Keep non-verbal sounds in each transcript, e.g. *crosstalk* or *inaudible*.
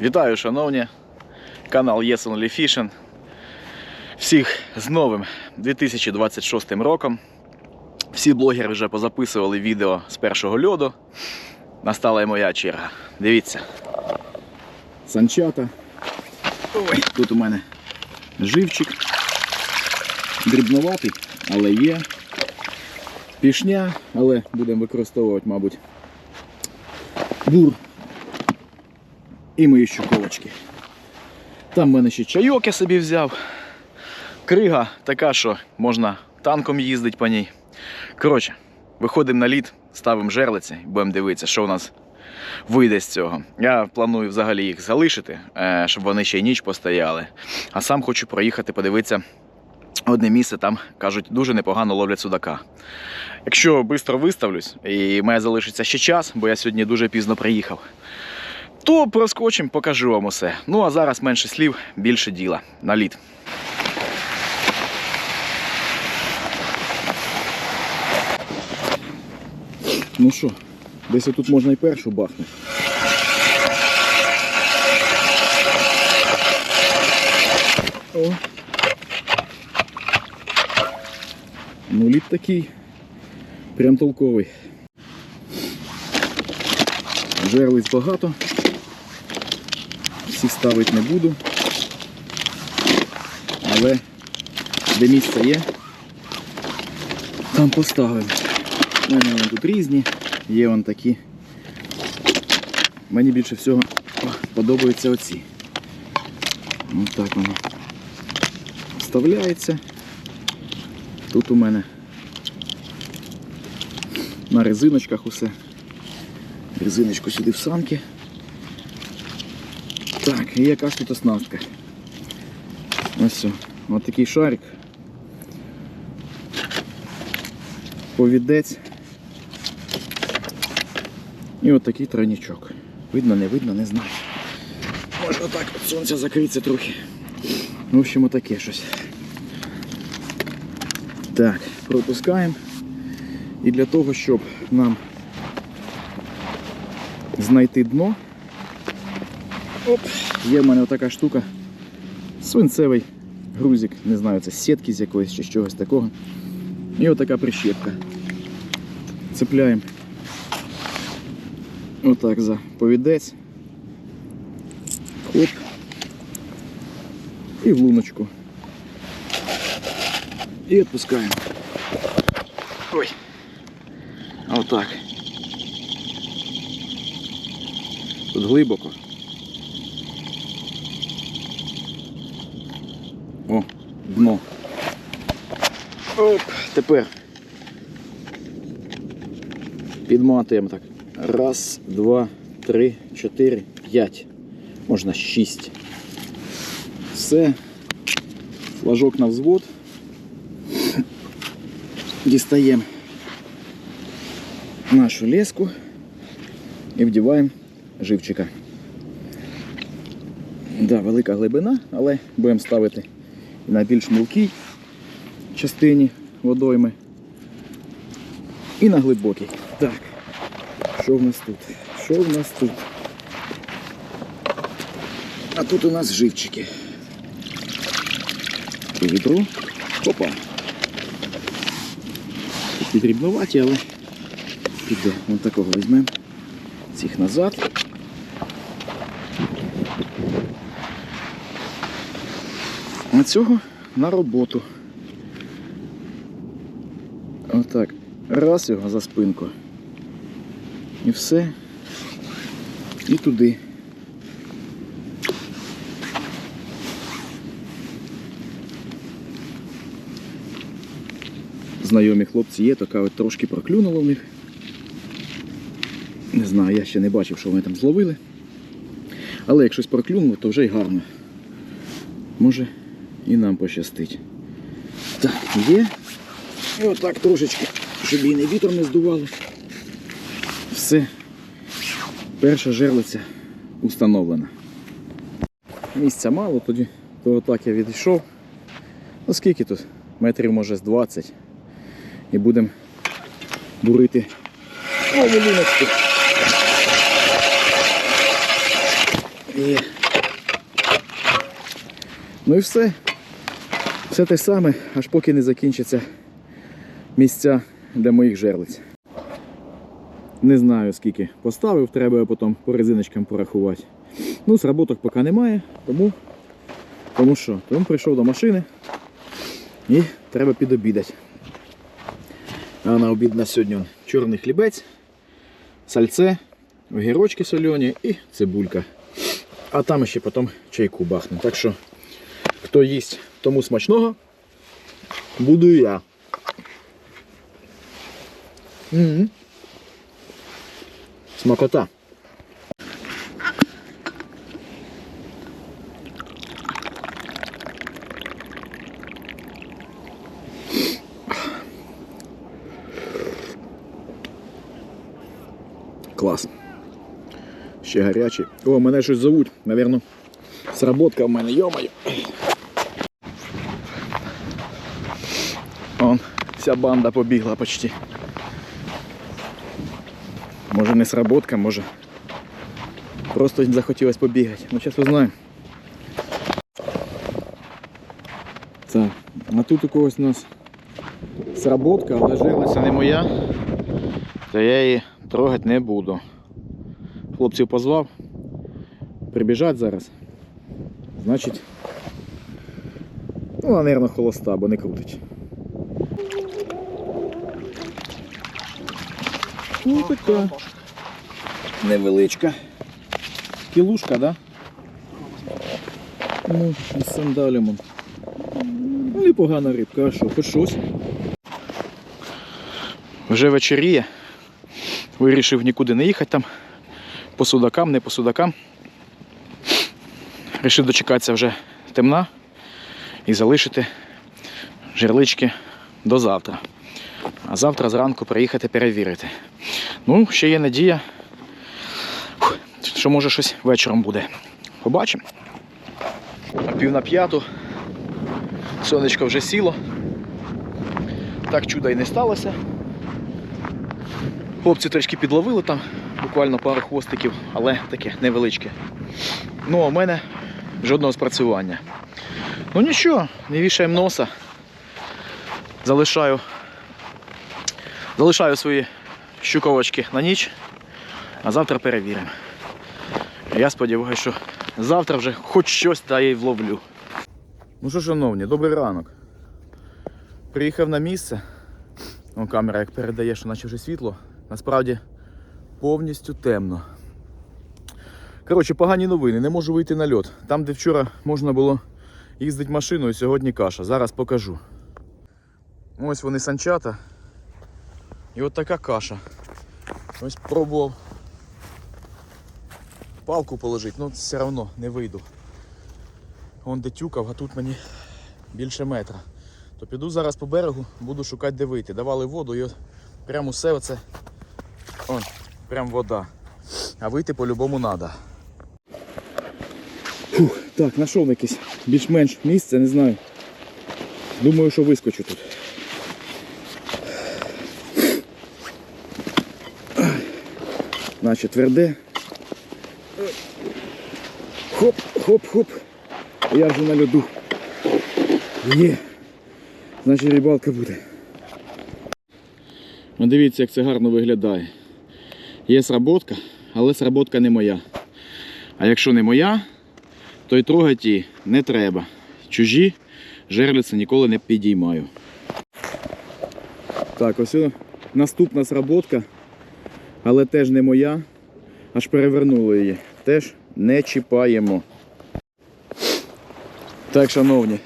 Вітаю, шановні! Канал Yes Only Fishing. Всіх з новим 2026 роком. Всі блогери вже позаписували відео з першого льоду. Настала і моя черга. Дивіться. Санчата. Ой, тут у мене живчик. Дрібноватий, але є. Пішня, але будемо використовувати, мабуть, бур і мої щуковочки. Там в мене ще чайок я собі взяв. Крига така, що можна танком їздити по ній. Коротше, виходимо на лід, ставимо жерлиці будемо дивитися, що у нас вийде з цього. Я планую взагалі їх залишити, е, щоб вони ще й ніч постояли. А сам хочу проїхати, подивитися одне місце, там кажуть, дуже непогано ловлять судака. Якщо швидко виставлюсь і мене залишиться ще час, бо я сьогодні дуже пізно приїхав, то проскочимо, покажу вам усе. Ну а зараз менше слів, більше діла. На лід. Ну що, десь тут можна і першу бахнути. О. Ну, лід такий. Прям толковий. Жерлиць багато. Всі ставити не буду. Але де місце є, там поставимо. Вони тут різні, є вон такі. Мені більше всього подобаються оці. Ось так воно вставляється. Тут у мене на резиночках усе. Резиночку сюди в санки. Так, і яка ж тут оснастка? Ось все. Ось такий шарик. Повідець. І от такий тройничок. Видно, не видно, не знаю. Може отак от сонце закриться трохи. В общем, отаке щось. Так, пропускаємо. І для того, щоб нам знайти дно, оп, є в мене отака штука. Свинцевий грузик, не знаю, це сітки з якоїсь чи чогось такого. І отака прищепка. Цепляємо отак за повідець. Хоп. І в луночку. І відпускаємо. Ой. Отак. Тут глибоко. О, дно. Оп, тепер підматуємо так. Раз, два, три, чотири, п'ять. Можна шість. Все. Флажок на взвод. Дістаємо нашу леску і вдіваємо живчика. Да, велика глибина, але будемо ставити на більш мілкій частині водойми і на глибокій. Так, що в нас тут? Що в нас тут? А тут у нас живчики. По відру. Опа. Такі дрібнуваті, але піде. Ось такого візьмемо. Цих назад. А цього на роботу. Отак. Раз його за спинку. І все. І туди. Знайомі хлопці є, така от трошки проклюнуло в них. Не знаю, я ще не бачив, що вони там зловили. Але як щось проклюнуло, то вже й гарно. Може і нам пощастить. Так, є. І отак трошечки, щоб її не вітром не здувало. Все. Перша жерлиця установлена. Місця мало, тоді то отак я відійшов. Ну скільки тут? Метрів може з 20. І будемо бурити нову луночку. Є. Ну і все. Все те саме, аж поки не закінчаться місця для моїх жерлиць. Не знаю скільки поставив, треба потім по резиночкам порахувати. Ну, сработок поки немає, тому, тому що? Тому прийшов до машини і треба підобідати. А на обід на сьогодні чорний хлібець, сальце, огірочки сольоні і цибулька. А там ще потім чайку бахне. Так що, хто їсть, тому смачного, буду я. М-м. Смакота. Клас. Ще гарячий. О, мене щось зовуть. Навірно, сработка в мене, йомаю. Он, вся банда побігла почти. Може не сработка, може. Просто захотілося побігати. Ну, зараз узнаємо. Так, а тут у когось у нас сработка, але жилася не моя, то я її трогати не буду. Хлопців позвав. Прибіжать зараз. Значить. Ну, мабуть, холоста, бо не крутить. Ну, така. Невеличка. Кілушка, да? Ну, із сандалями. Ну, непогана рибка, а що, хоч щось. Вже вечеріє. Вирішив нікуди не їхати там. По судакам, не по судакам. Рішив дочекатися вже темна і залишити жерлички до завтра. А завтра зранку приїхати перевірити. Ну, ще є надія, що може щось вечором буде. Побачимо. На пів на п'яту. Сонечко вже сіло. Так чуда й не сталося. Хлопці трішки підловили там, буквально пару хвостиків, але таке невеличке. Ну, а в мене жодного спрацювання. Ну нічого, не вішаємо носа. Залишаю, залишаю свої щуковочки на ніч, а завтра перевіримо. Я сподіваюся, що завтра вже хоч щось та я й вловлю. Ну що, шановні, добрий ранок. Приїхав на місце. О, камера як передає, що наче вже світло. Насправді повністю темно. Коротше, погані новини, не можу вийти на льот. Там, де вчора можна було їздити машиною, сьогодні каша. Зараз покажу. Ось вони санчата. І от така каша. Ось пробував палку положити, ну все одно не вийду. Вон де тюкав, а тут мені більше метра. То піду зараз по берегу, буду шукати де вийти. Давали воду і от прямо все оце. Он, прям вода. А вийти по-любому треба. Так, знайшов якесь більш-менш місце, не знаю. Думаю, що вискочу тут. Значить, тверде. Хоп, хоп, хоп. Я вже на льоду. Є. Значить рибалка буде. Ну, дивіться, як це гарно виглядає. Є сработка, але сработка не моя. А якщо не моя, то й трогати її не треба. Чужі жерлиці ніколи не підіймаю. Так, ось наступна сработка, але теж не моя. Аж перевернули її. Теж не чіпаємо. Так, шановні.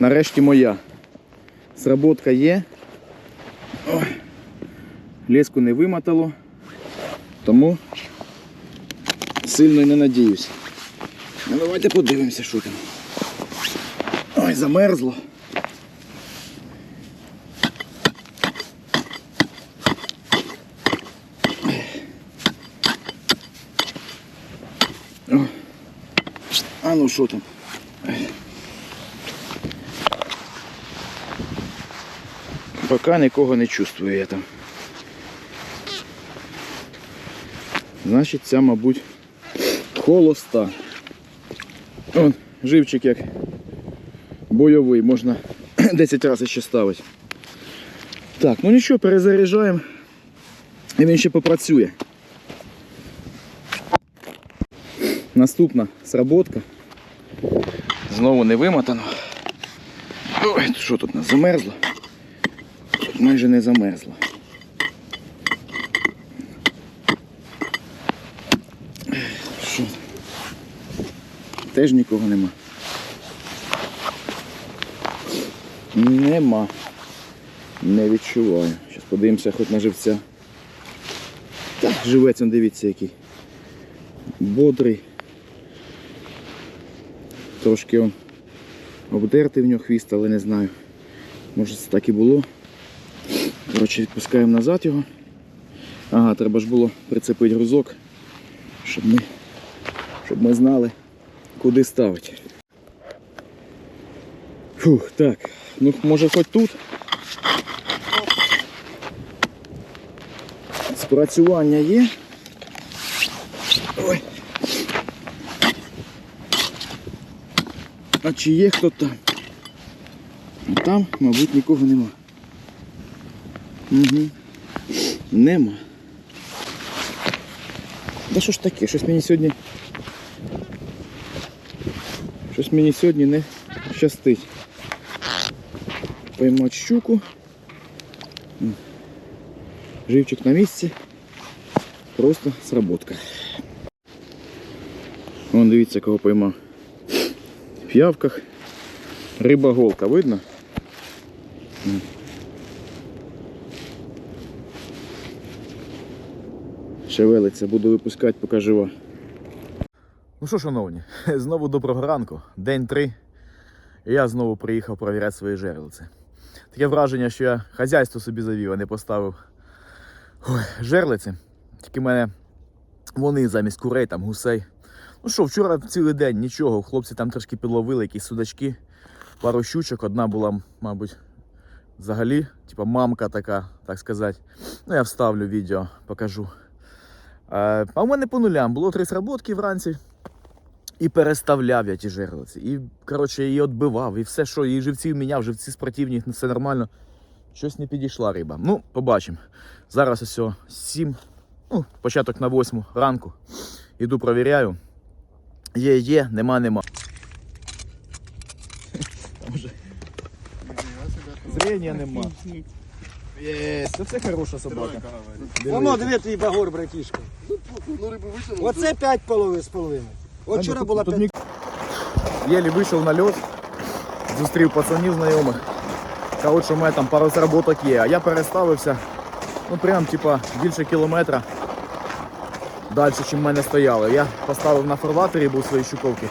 Нарешті моя. Сработка є. Ой. Леску не вимотало, тому сильно не надіюсь. Ну, давайте подивимося, що там. Ой, замерзло. А ну що там? Поки нікого не чувствую я там. Значить, ця, мабуть, Холоста. Он, живчик як бойовий, можна *clears throat* 10 разів ще ставити. Так, ну нічого, перезаряджаємо. І він ще попрацює. Наступна сработка. Знову не вимотано. Ой, що тут нас замерзло? Тут майже не замерзло. Що? Теж нікого нема. Нема. Не відчуваю. Зараз подивимося хоч на живця. Так, живець, дивіться який. Бодрий. Трошки он обдертий в нього хвіст, але не знаю. Може це так і було. Коротше, відпускаємо назад його. Ага, треба ж було прицепити грузок, щоб ми, щоб ми знали, куди ставити. Фух, так. Ну, може хоч тут. Спрацювання є. А чи є хто там? Там, мабуть, нікого нема. Угу. Нема. Да що ж таке? Щось мені сьогодні. Щось мені сьогодні не щастить. Поймати щуку. Живчик на місці. Просто сработка. Вон дивіться, кого поймав. В явках риба голка, видно? Шевелиться, буду випускати, поки жива. Ну що, шановні, *laughs* знову доброго ранку. День три. Я знову приїхав провіряти свої жерлиці. Таке враження, що я хазяйство собі завів, а не поставив Ой, жерлиці. Тільки в мене вони замість курей, там гусей. Ну що, вчора цілий день нічого. Хлопці там трошки підловили якісь судачки, пару щучок. Одна була, мабуть, взагалі, типа мамка така, так сказати. Ну, я вставлю відео, покажу. Е, А в мене по нулям було три сработки вранці. І переставляв я ті жерлиці. І, коротше, її відбивав, і все, що, і живців міняв, живці спортивні, все нормально. Щось не підійшла риба. Ну, побачимо. Зараз ось 7, ну, початок на 8 ранку. Іду провіряю. Є, є, нема, нема. Зрення нема. Є, це все хороша собака. Воно, диви, твій багор, братішка. Ну, рибу витягнув. Оце 5 половин з половиною. От вчора була 5. Єлі вийшов на льот, зустрів пацанів знайомих. Кажуть, що в мене там пару заработок є, а я переставився, ну прям типа більше кілометра далі, ніж в мене стояло. Я поставив на фарватері був свої щуковки,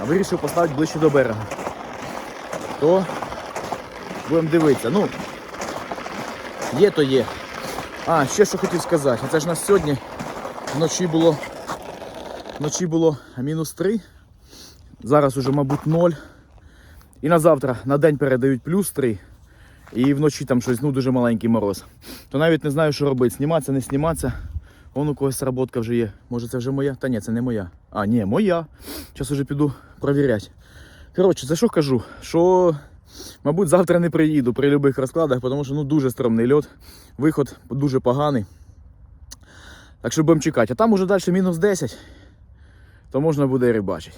а вирішив поставити ближче до берега. То будемо дивитися. Ну, є то є. А, ще що хотів сказати. Це ж у нас сьогодні вночі було Вночі було мінус 3, зараз уже, мабуть, 0. І на завтра на день передають плюс 3. І вночі там щось ну, дуже маленький мороз. То навіть не знаю, що робити. Зніматися, не зніматися. Вон у когось роботка вже є. Може це вже моя? Та ні, це не моя. А, ні, моя. Зараз уже піду провіряти. Коротше, за що кажу? Що, мабуть, завтра не приїду при будь-яких розкладах, тому що ну, дуже стрімний льот. Виход дуже поганий. Так що будемо чекати. А там уже далі мінус 10 то можна буде і рибачити.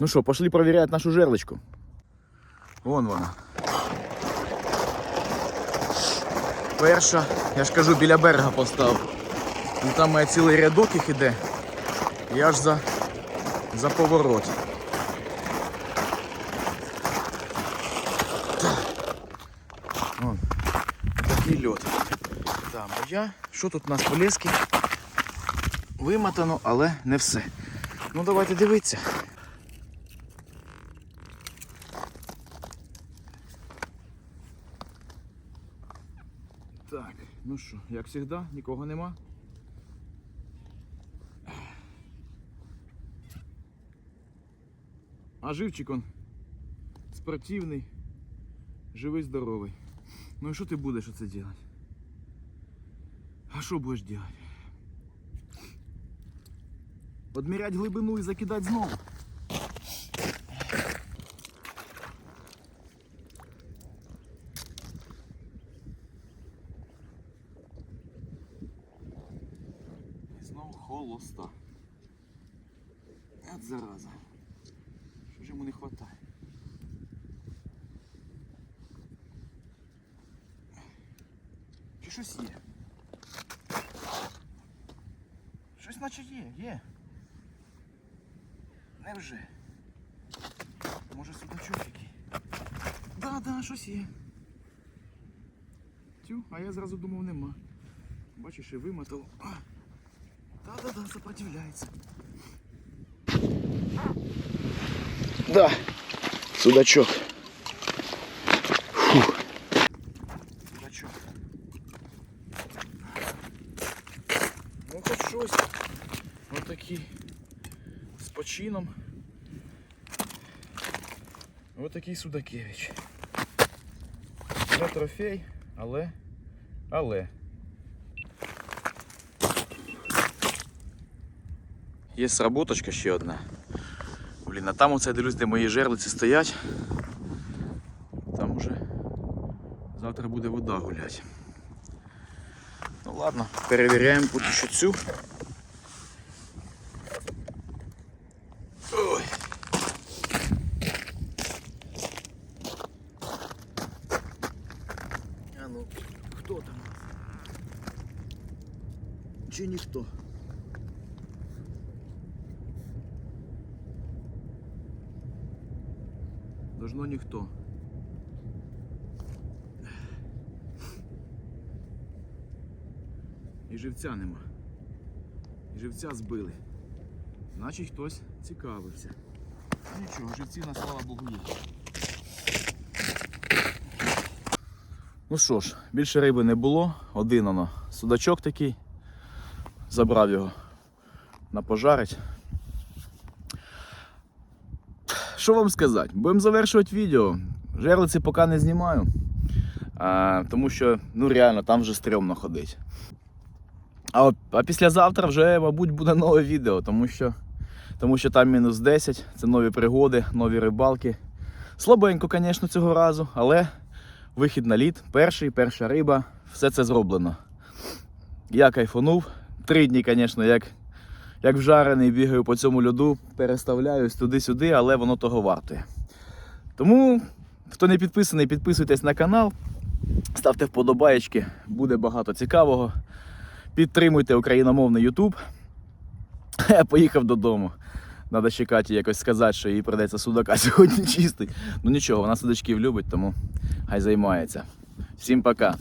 Ну що, пошли провіряти нашу жерличку. Вон вона. Перша, я ж кажу, біля берега поставив. Ну там має цілий рядок їх іде. І аж за, за поворот. Такий льот. Там моя. Що тут у нас полески? Вимотано, але не все. Ну давайте дивитися. Так, ну що, як завжди, нікого нема. А живчик он спортивний, живий, здоровий. Ну і що ти будеш оце робити? А що будеш робити? Одмірять глибину і закидати знову. І знову холоста. От зараза. Що ж йому не вистачає? Чи щось є? Щось наче є, є. Невже? Може судачок який? Да, да, щось є. Тю, а я зразу думав нема. Бачиш, і вимотав. А, Да, да, да, сопротивляється. Да, судачок. Фу. Судачок. Ну хоч щось. Отакий. З почином. Отакий Судакевич. Не трофей, але. Але. Є сработочка ще одна. Блін, а там оце я дивлюсь, де мої жерлиці стоять. Там уже завтра буде вода гуляти. Ну ладно, перевіряємо поки що цю. Ой. А ну, хто там? Чи ніхто? Должно ніхто. І живця нема. І живця збили. Значить хтось цікавився. Нічого, живці на слава Богу є. Ну що ж, більше риби не було. Один воно судачок такий. Забрав його на пожарить. Що вам сказати? Будемо завершувати відео. Жерлиці поки не знімаю. А, тому що ну реально там вже стрьомно ходить. А, а післязавтра вже, мабуть, буде нове відео, тому що, тому що там мінус 10, це нові пригоди, нові рибалки. Слабенько, звісно, цього разу, але вихід на лід, перший, перша риба, все це зроблено. Я кайфанув. Три дні, звісно, як, як вжарений, бігаю по цьому льоду, переставляюсь туди-сюди, але воно того вартує. Тому, хто не підписаний, підписуйтесь на канал, ставте вподобаєчки, буде багато цікавого. Підтримуйте україномовний YouTube. Я поїхав додому. Надо ще Каті якось сказати, що їй придеться судака сьогодні чистий. Ну нічого, вона судачків любить, тому хай займається. Всім пока.